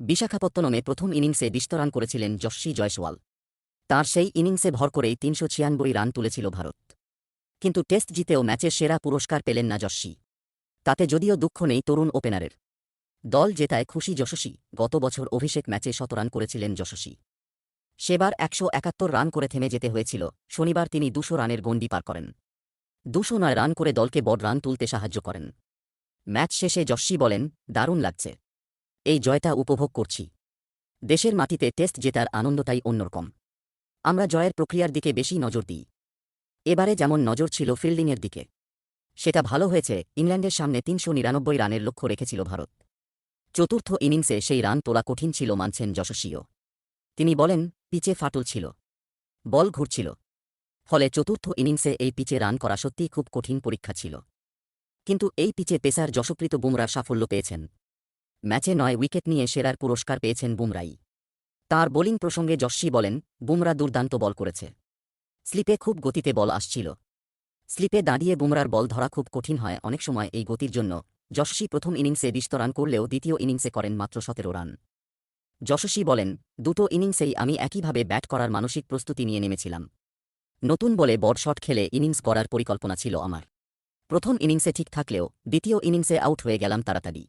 বিশাখাপত্তনমে প্রথম ইনিংসে বিশত রান করেছিলেন যশস্বী জয়সওয়াল। তার সেই ইনিংসে ভর করেই তিনশো ছিয়ানব্বই রান তুলেছিল ভারত। কিন্তু টেস্ট জিতেও ম্যাচের সেরা পুরস্কার পেলেন না যশস্বী। তাতে যদিও দুঃখ নেই তরুণ ওপেনারের। দল জেতায় খুশি যশস্বী। গত বছর অভিষেক ম্যাচে শত রান করেছিলেন যশস্বী। সেবার একশো একাত্তর রান করে থেমে যেতে হয়েছিল। শনিবার তিনি দুশো রানের গণ্ডি পার করেন। দুশো নয় রান করে দলকে বড় রান তুলতে সাহায্য করেন। ম্যাচ শেষে যশস্বী বলেন, দারুণ লাগছে। এই জয়টা উপভোগ করছি। দেশের মাটিতে টেস্ট জেতার আনন্দটাই অন্যরকম। আমরা জয়ের প্রক্রিয়ার দিকে বেশি নজর দিই। এবারে যেমন নজর ছিল ফিল্ডিংয়ের দিকে। সেটা ভালো হয়েছে, ইংল্যান্ডের সামনে তিনশো নিরানব্বই রানের লক্ষ্য রেখেছিল ভারত। চতুর্থ ইনিংসে সেই রান তোলা কঠিন ছিল মানছেন যশস্বীও। তিনি বলেন, পিচে ফাটল ছিল। বল ঘুরছিল। ফলে চতুর্থ ইনিংসে এই পিচে রান করা সত্যিই খুব কঠিন পরীক্ষা ছিল। কিন্তু এই পিচে পেসার যশপ্রীত বুমরা সাফল্য পেয়েছেন। ম্যাচে নয় উইকেট নিয়ে সেরার পুরস্কার পেয়েছেন বুমরাই তার বোলিং প্রসঙ্গে যশস্বী বলেন বুমরা দুর্দান্ত বল করেছে। স্লিপে খুব গতিতে বল আসছিল। স্লিপে দাঁড়িয়ে বুমরার বল ধরা খুব কঠিন হয়, অনেক সময় এই গতির জন্য। যশস্বী প্রথম ইনিংসে বিশত রান করলেও দ্বিতীয় ইনিংসে করেন মাত্র সতেরো রান। যশস্বী বলেন, দুটো ইনিংসেই আমি একইভাবে ব্যাট করার মানসিক প্রস্তুতি নিয়ে নেমেছিলাম। নতুন বলে বড় শট খেলে ইনিংস করার পরিকল্পনা ছিল আমার। প্রথম ইনিংসে ঠিক থাকলেও দ্বিতীয় ইনিংসে আউট হয়ে গেলাম তাড়াতাড়ি।